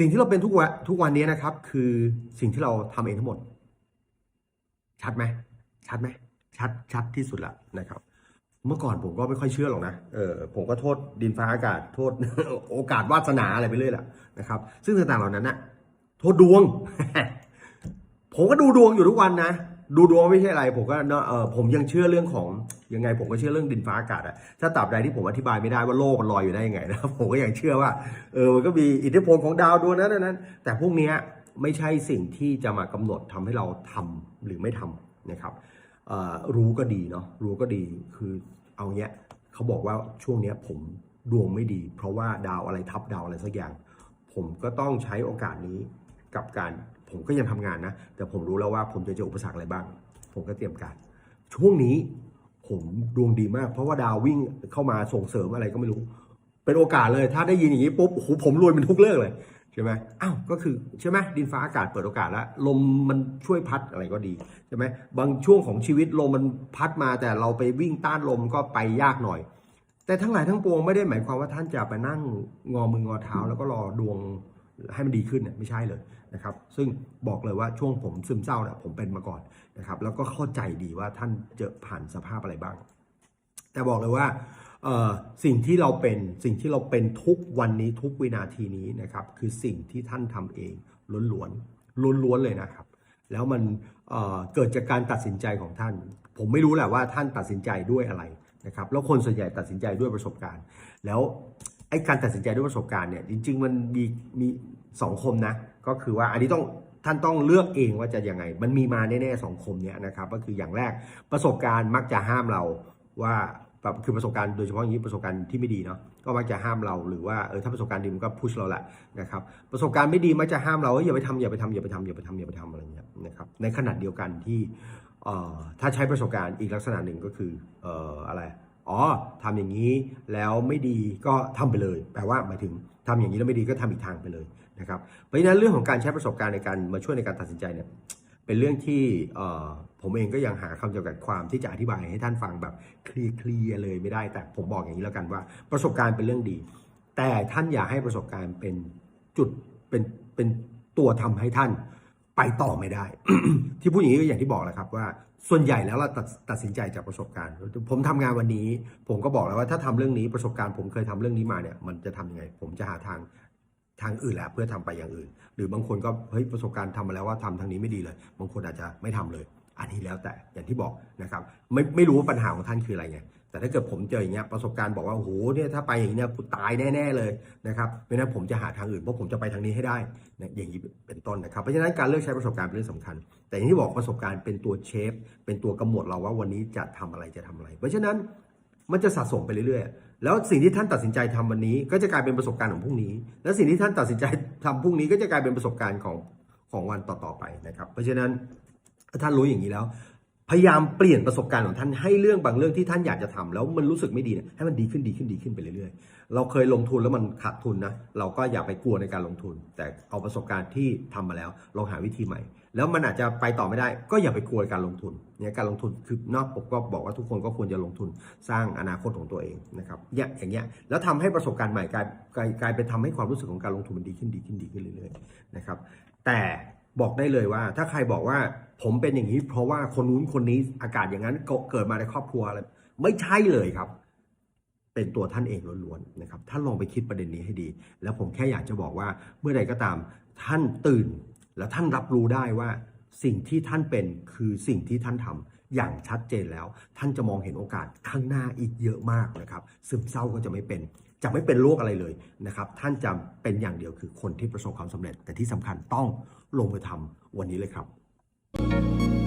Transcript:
สิ่งที่เราเป็นทุกวันทุกวันนี้นะครับ คือสิ่งที่เราทำเองทั้งหมด ชัดไหมชัดไหมชัดชัดที่สุดละนะครับ เมื่อก่อนผมก็ไม่ค่อยเชื่อหรอกนะเออผมก็โทษดินฟ้าอากาศ โทษโอกาสวาสนาอะไรไปเรื่อยแหละนะครับ ซึ่งต่างๆเหล่านั้นนะโทษดวง ผมก็ดูดวงอยู่ทุกวันนะ ดูดวงไม่ใช่อะไรผมก็เนอะเออผมยังเชื่อเรื่องของยังไง ผมก็เชื่อเรื่องดินฟ้าอากาศอะถ้าตราบใดที่ผมอธิบายไม่ได้ว่าโลกมันลอยอยู่ได้ยังไงนะผมก็ยังเชื่อว่าเออมันก็มีอิทธิพลของดาวดวงนั้นนั้น แต่พวกเนี้ยไม่ใช่สิ่งที่จะมากำหนดทำให้เราทำหรือไม่ทำนะครับรู้ก็ดีเนาะรู้ก็ดีคือเอาเนี้ยเขาบอกว่าช่วงเนี้ยผมดวงไม่ดี เพราะว่าดาวอะไรทับดาวอะไรสักอย่าง ผมก็ต้องใช้โอกาสนี้ กับการผมก็ยังทำงานนะ แต่ผมรู้แล้วว่าผมจะเจออุปสรรคอะไรบ้าง ผมก็เตรียมการ ช่วงนี้ผมดวงดีมาก เพราะว่าดาววิ่งเข้ามาส่งเสริมอะไรก็ไม่รู้ เป็นโอกาสเลย ถ้าได้ยินอย่างนี้ปุ๊บโอ้โหผมรวยเป็นทุกเรื่องเลยใช่ไหมอ้าว ก็คือใช่ไหมดินฟ้าอากาศเปิดโอกาสแล้ว ลมมันช่วยพัดอะไรก็ดีใช่ไหมบางช่วงของชีวิตลมมันพัดมาแต่เราไปวิ่งต้านลมก็ไปยากหน่อย แต่ทั้งหลายทั้งปวงไม่ได้หมายความว่าท่านจะไปนั่งงอมืองอเท้าแล้วก็รอดวง ให้มันดีขึ้นเนี่ยไม่ใช่เลยนะครับ ซึ่งบอกเลยว่าช่วงผมซึมเศร้าเนี่ยผมเป็นมาก่อนนะครับ แล้วก็เข้าใจดีว่าท่านเจอผ่านสภาพอะไรบ้าง แต่บอกเลยว่าสิ่งที่เราเป็นสิ่งที่เราเป็นทุกวันนี้ทุกวินาทีนี้นะครับ คือสิ่งที่ท่านทำเองล้วนๆล้วนๆเลยนะครับ แล้วมันเเกิดจากการตัดสินใจของท่าน ผมไม่รู้แหละว่าท่านตัดสินใจด้วยอะไรนะครับ แล้วคนส่วนใหญ่ตัดสินใจด้วยประสบการณ์ แล้ว ไอ้การตัดสินใจด้วยประสบการณ์เนี่ยจริง ๆ มันมีมีสองคมนะก็คือว่าอันนี้ต้องท่านต้องเลือกเองว่าจะยังไง มันมีมาแน่ๆสองคมเนี่ยนะครับก็คืออย่างแรกประสบการณ์มักจะห้ามเราว่าแบบคือประสบการณ์โดยเฉพาะอย่างนี้ประสบการณ์ที่ไม่ดีเนาะก็มักจะห้ามเราหรือว่าเออถ้าประสบการณ์ดีมันก็พุชเราแหละนะครับประสบการณ์ไม่ดีมักจะห้ามเราอย่าไปทำอย่าไปทำอย่าไปทำอย่าไปทำอย่าไปทำอะไรเงี้ยนะครับในขณะเดียวกันที่เอ่อถ้าใช้ประสบการณ์อีกลักษณะหนึ่งก็คือเอ่ออะไร อ๋อทำอย่างนี้แล้วไม่ดีก็ทำไปเลย แปลว่าหมายถึงทำอย่างนี้แล้วไม่ดีก็ทำอีกทางไปเลยนะครับเพราะฉะนั้นเรื่องของการใช้ประสบการณ์ในการมาช่วยในการตัดสินใจเนี่ยเป็นเรื่องที่ผมเองก็ยังหาคำจำกัดความที่จะอธิบายให้ท่านฟังแบบเคลียร์เลยไม่ได้ แต่ผมบอกอย่างนี้แล้วกันว่า ประสบการณ์เป็นเรื่องดี แต่ท่านอย่าให้ประสบการณ์เป็นจุดเป็นเป็นตัวทำให้ท่าน ไปต่อไม่ได้ ที่พูดอย่างนี้ก็อย่างที่บอกแหละครับว่า ส่วนใหญ่แล้วเราตัดตัดสินใจจากประสบการณ์ ผมทำงานวันนี้ ผมก็บอกแล้วว่าถ้าทำเรื่องนี้ประสบการณ์ผมเคยทำเรื่องนี้มาเนี่ยมันจะทำยังไง ผมจะหาทางทางอื่นแหละเพื่อทำไปอย่างอื่น หรือบางคนก็เฮ้ยประสบการณ์ทำมาแล้วว่าทำทางนี้ไม่ดีเลย บางคนอาจจะไม่ทำเลย อันนี้แล้วแต่อย่างที่บอกนะครับ ไม่ไม่รู้ว่าปัญหาของท่านคืออะไรไง แต่ถ้าเกิดผมเจออย่างเงี้ยประสบการณ์บอกว่าโอ้โหเนี่ยถ้าไปอย่างเงี้ยกูตายแน่ ๆ เลยนะครับเพราะฉะนั้นผมจะหาทางอื่นเพราะผมจะไปทางนี้ให้ได้นะอย่างนี้เป็นต้นนะครับเพราะฉะนั้นการเลือกใช้ประสบการณ์เป็นเรื่องสำคัญ แต่อย่างที่บอกประสบการณ์เป็นตัวเชฟเป็นตัวกำหนดเราว่าวันนี้จะทำอะไรจะทำอะไร เพราะฉะนั้นมันจะสะสมไปเรื่อยๆ แล้วสิ่งที่ท่านตัดสินใจทำวันนี้ ก็จะกลายเป็นประสบการณ์ของพรุ่งนี้ แล้วสิ่งที่ท่านตัดสินใจทำพรุ่งนี้ก็จะกลายเป็นประสบการณ์ของของวันต่อๆไปนะครับ เพราะฉะนั้นถ้าท่านรู้อย่างนี้แล้ว พยายามเปลี่ยนประสบการณ์ของท่านให้เรื่องบางเรื่องที่ท่านอยากจะทำแล้วมันรู้สึกไม่ดีเนี่ยให้มันดีขึ้นดีขึ้นดีขึ้นไปเรื่อยๆ เราเคยลงทุนแล้วมันขาดทุนนะเราก็อย่าไปกลัวในการลงทุน แต่เอาประสบการณ์ที่ทำมาแล้วลองหาวิธีใหม่ แล้วมันอาจจะไปต่อไม่ได้ ก็อย่าไปกลัวการลงทุนเนี่ยการลงทุนคือนอกผมก็บอกว่าทุกคนก็ควรจะลงทุนสร้างอนาคตของตัวเองนะครับเนี่ยอย่างเงี้ยแล้วทำให้ประสบการณ์ใหม่กลายกลายกลายเป็นทำให้ความรู้สึกของการลงทุนมันดีขึ้นดีขึ้นดีขึ้นเรื่อยๆนะครับแต่ บอกได้เลยว่า ถ้าใครบอกว่าผมเป็นอย่างนี้ เพราะว่าคนนู้นคนนี้อากาศอย่างนั้นเกิดมาในครอบครัวอะไรไม่ใช่เลยครับ เป็นตัวท่านเองล้วนๆนะครับท่านลองไปคิดประเด็นนี้ให้ดี แล้วผมแค่อยากจะบอกว่าเมื่อใดก็ตาม ท่านตื่น แล้วท่านรับรู้ได้ว่า สิ่งที่ท่านเป็นคือสิ่งที่ท่านทำอย่างชัดเจนแล้ว ท่านจะมองเห็นโอกาสข้างหน้าอีกเยอะมากนะครับซึมเศร้าก็จะไม่เป็นจะไม่เป็นโรคอะไรเลยนะครับ ท่านจะเป็นอย่างเดียวคือคนที่ประสบความสำเร็จแต่ที่สำคัญต้อง ลงมือทำวันนี้เลยครับ